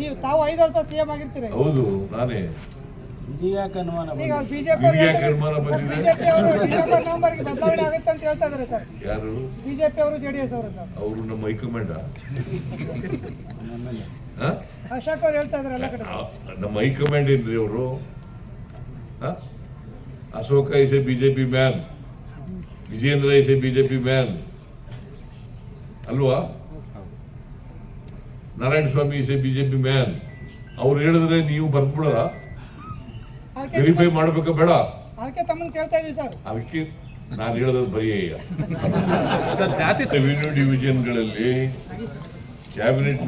ನೀವು ತಾವು ಐದು ವರ್ಷ ಸಿಎಂ ಆಗಿರ್ತೀರಿ. ಹೌದು ನಾನೇ. ಈಗ ಬಿಜೆಪಿ ನಿಮ್ಗೆ ಯಾಕೆ ಅನುಮಾನ ಬಂದಿದೆ? ಬಿಜೆಪಿ ಅವರು ಡಿಸೆಂಬರ್ ನವೆಂಬರ್ಗೆ ಬದಲಾವಣೆ ಆಗುತ್ತೆ ಅಂತ ಹೇಳ್ತಾ ಸರ್. ಯಾರು? ಬಿಜೆಪಿ ಅವರು ಜೆಡಿಎಸ್ ಅವರು ಸರ್. ಅವರು ನಮ್ಮ ಹೈಕಮಾಂಡ. ಅಶೋಕ್ ಅವ್ರು ಹೇಳ್ತಾ ಎಲ್ಲ ಕಡೆ. ನಮ್ಮ ಹೈಕಮಾಂಡ್ ಏನ್ರಿ ಅವರು? Ashoka is a BJP man. Vijendra is a BJP man. ಅಲ್ವಾ? Narayana Swamy is a BJP man ಅವ್ರು ಹೇಳಿದ್ರೆ ನೀವು ಬರ್ಬಿಡ ವೆರಿಫೈ ಮಾಡ್ಬೇಕಾ? ಬೇಡ. ಅದಕ್ಕೆ ತಮ್ಮನ್ನ ಕೇಳ್ತಾ ಇದೀವಿ ಸರ್. ಅದಕ್ಕೆ ನಾನು ಹೇಳೋದು ಬರೀ ಈಗ ಸರ್ ಜಾತಿ ರೆವಿನ್ಯೂ ಡಿವಿಷನ್ಗಳಲ್ಲಿ ಕ್ಯಾಬಿನೆಟ್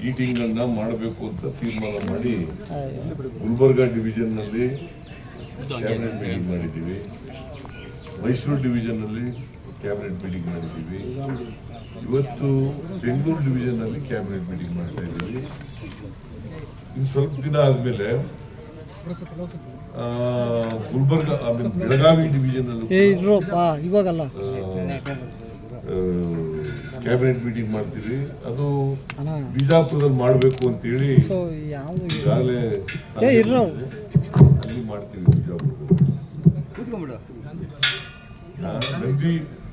ಮೀಟಿಂಗ್ ಅನ್ನ ಮಾಡಬೇಕು ಅಂತ ತೀರ್ಮಾನ ಮಾಡಿ ಗುಲ್ಬರ್ಗಾ ಡಿವಿಷನ್ನಲ್ಲಿ ಕ್ಯಾಬಿನೆಟ್ ಮೀಟಿಂಗ್ ಮಾಡಿದ್ದೀವಿ. ಮೈಸೂರು ಡಿವಿಷನ್ನಲ್ಲಿ ಕ್ಯಾಬಿನೆಟ್ ಮೀಟಿಂಗ್ ಮಾಡಿದ್ದೀವಿ. ಇವತ್ತು ಬೆಂಗಳೂರು ಡಿವಿಷನ್ ಅಲ್ಲಿ ಕ್ಯಾಬಿನೆಟ್ ಮೀಟಿಂಗ್ ಮಾಡ್ತಾ ಇದ್ದೀವಿ. ಇನ್ನು ಸ್ವಲ್ಪ ದಿನ ಆದಮೇಲೆ Gulbarga I mean Belagavi division ಅಲ್ಲೂ ಏ ಇದ್ರಪ್ಪ ಇವಾಗಲ್ಲ. ಕ್ಯಾಬಿನೆಟ್ ಮೀಟಿಂಗ್ ಮಾಡ್ತೀವಿ. ಅದು ಬಿಜಾಪುರದಲ್ಲಿ ಮಾಡಬೇಕು ಅಂತೇಳಿ ಹೇಳಿ ಯಾವುದು ಈಗಾಗಲೇ. ಅಲ್ಲಿ ಮಾಡ್ತೀವಿ ಬಿಜಾಪುರದಲ್ಲಿ. ನಂದಿ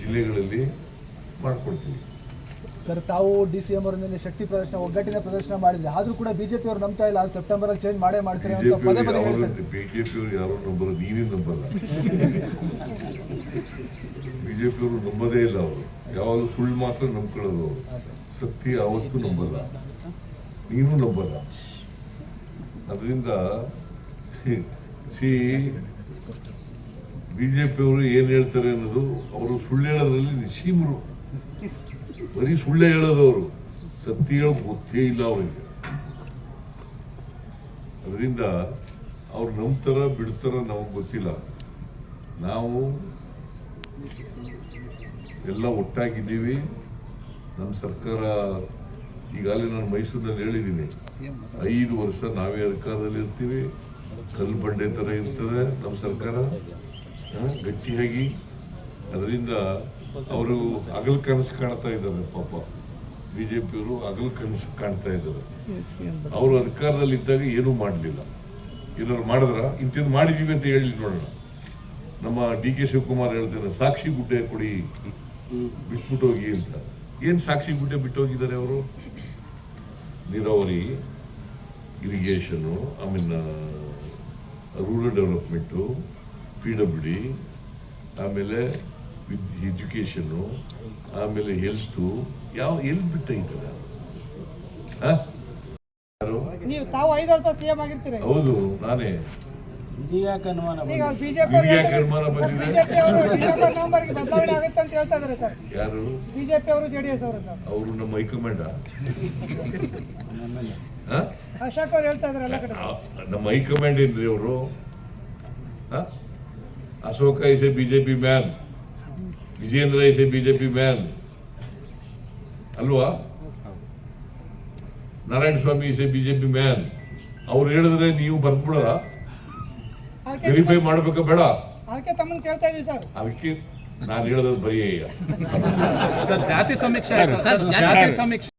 ಜಿಲ್ಲೆಗಳಲ್ಲಿ ಮಾಡಿಕೊಡ್ತೀವಿ. ಸರ್ ತಾವು ಡಿ ಸಿ ಎಂ ಅವರೊಂದಿಗೆ ಶಕ್ತಿ ಪ್ರದರ್ಶನ ಒಗ್ಗಟ್ಟಿನ ಪ್ರದರ್ಶನ ಮಾಡಿದ್ರೆ. ಆದ್ರೂ ಕೂಡ ಬಿಜೆಪಿ ಅವರು ನಂಬ್ತಾ ಇಲ್ಲ ಸೆಪ್ಟೆಂಬರ್ ಅಲ್ಲಿ ಚೇಂಜ್ ಮಾಡೇ ಮಾಡ್ತಾರೆ ಅಂತ ಪದೇ ಪದೇ ಹೇಳ್ತಾರೆ. ಬಿಜೆಪಿಯವರು ಯಾರು ನಂಬಲ್ಲ ನೀನೇ ನಂಬಲ್ಲ. ಬಿಜೆಪಿಯವರು ನಂಬೋದೇ ಇಲ್ಲ ಅವರು. ಯಾವಾಗಲೂ ಸುಳ್ಳು ಮಾತ್ರ ನಂಬ್ಕೊಳ್ಳೋದು ಅವರು. ಸತ್ಯ ಯಾವತ್ತೂ ನಂಬಲ್ಲ. ನೀನು ನಂಬಲ್ಲ. ಅದರಿಂದ ಸಿ ಬಿಜೆಪಿಯವರು ಏನು ಹೇಳ್ತಾರೆ ಅನ್ನೋದು ಅವರು ಸುಳ್ಳು ಹೇಳೋದ್ರಲ್ಲಿ ನಿಶೀಮರು ಬರೀ ಸುಳ್ಳೆ ಹೇಳೋದವರು. ಸತ್ಯ ಹೇಳೋ ಗೊತ್ತೇ ಇಲ್ಲ ಅವರಿಗೆ. ಅದರಿಂದ ಅವ್ರು ನಂಬ್ತಾರ ಬಿಡ್ತಾರ ನಮಗೆ ಗೊತ್ತಿಲ್ಲ. ನಾವು ಎಲ್ಲ ಒಟ್ಟಾಗಿದ್ದೀವಿ. ನಮ್ಮ ಸರ್ಕಾರ ಈಗಾಗಲೇ ನಾನು ಮೈಸೂರಿನಲ್ಲಿ ಹೇಳಿದ್ದೀನಿ. ಐದು ವರ್ಷ ನಾವೇ ಅಧಿಕಾರದಲ್ಲಿ ಇರ್ತೀವಿ ಕಲ್ಲು ಬಂಡೆ ಥರ ಇರ್ತದೆ ನಮ್ಮ ಸರ್ಕಾರ. ಗಟ್ಟಿಯಾಗಿ ಅದರಿಂದ ಅವರು ಹಗಲು ಕನಸು ಕಾಣ್ತಾ ಇದ್ದಾರೆ, ಪಾಪ. ಬಿಜೆಪಿಯವರು ಹಗಲು ಕನಸು ಕಾಣ್ತಾ ಇದ್ದಾರೆ. ಅವರು ಅಧಿಕಾರದಲ್ಲಿ ಇದ್ದಾಗ ಏನೂ ಮಾಡಲಿಲ್ಲ. ಏನಾದ್ರು ಮಾಡಿದ್ರ? ಇಂಥದ್ದು ಮಾಡಿದೀವಿ ಅಂತ ಹೇಳಿ ನೋಡೋಣ. ನಮ್ಮ ಡಿ ಕೆ ಶಿವಕುಮಾರ್ ಹೇಳ್ತೇನೆ, ಸಾಕ್ಷಿ ಗುಡ್ಡೆ ಕೊಡಿ, ಬಿಟ್ಬಿಟ್ಟು ಹೋಗಿ ಅಂತ. ಏನು ಸಾಕ್ಷಿ ಗುಡ್ಡೆ ಬಿಟ್ಟು ಹೋಗಿದ್ದಾರೆ ಅವರು? ನೀರಾವರಿ I mean rural development P W D ಆಮೇಲೆ ವಿದ್ ಎಜುಕೇಷನ್ನು ಆಮೇಲೆ ಹೆಲ್ತು ಯಾವ ಎಲ್ಲಿ ಬಿಟ್ಟ ಇದ್ದಾರೆ? ಯಾರು? ನೀವು ತಾವು ಐದು ವರ್ಷ ಸಿಎಂ ಆಗಿರ್ತೀರಿ. ಹೌದು ನಾನೇ. ಈಗ ಬಿಜೆಪಿ ನಿಮ್ಗೆ ಯಾಕೆ ಅನುಮಾನ ಬಂದಿದೆ? ಬಿಜೆಪಿ ಅವರು ಡಿಸೆಂಬರ್ ನವೆಂಬರ್ಗೆ ಬದಲಾವಣೆ ಆಗುತ್ತೆ ಅಂತ ಹೇಳ್ತಾ ಇದ್ದಾರೆ ಸರ್. ಯಾರು? ಬಿಜೆಪಿ ಅವರು ಜೆಡಿಎಸ್ ಅವರು ಸರ್. ಅವರು ನಮ್ಮ ಹೈಕಮಾಂಡ. ಅಶೋಕ್ ಅವ್ರು ಹೇಳ್ತಾ ಇದ್ದಾರೆ ಎಲ್ಲ ಕಡೆ. ನಮ್ಮ ಹೈಕಮಾಂಡ್ ಏನ್ರಿ ಅವರು? Ashoka is a BJP man Vijendra is a BJP man ಅಲ್ವಾ? Narayana Swamy is a BJP man ಅವ್ರು ಹೇಳಿದ್ರೆ ನೀವು ಬರ್ದ್ಬಿಡೋಣ ವೆರಿಫೈ ಮಾಡ್ಬೇಕು ಬೇಡ. ಅದಕ್ಕೆ ನಾನು ಹೇಳೋದು ಬರೀ ಈಗ. ಸರ್ ಜಾತಿ ಸಮೀಕ್ಷೆ ಸರ್ ಜಾತಿ ಸಮೀಕ್ಷೆ.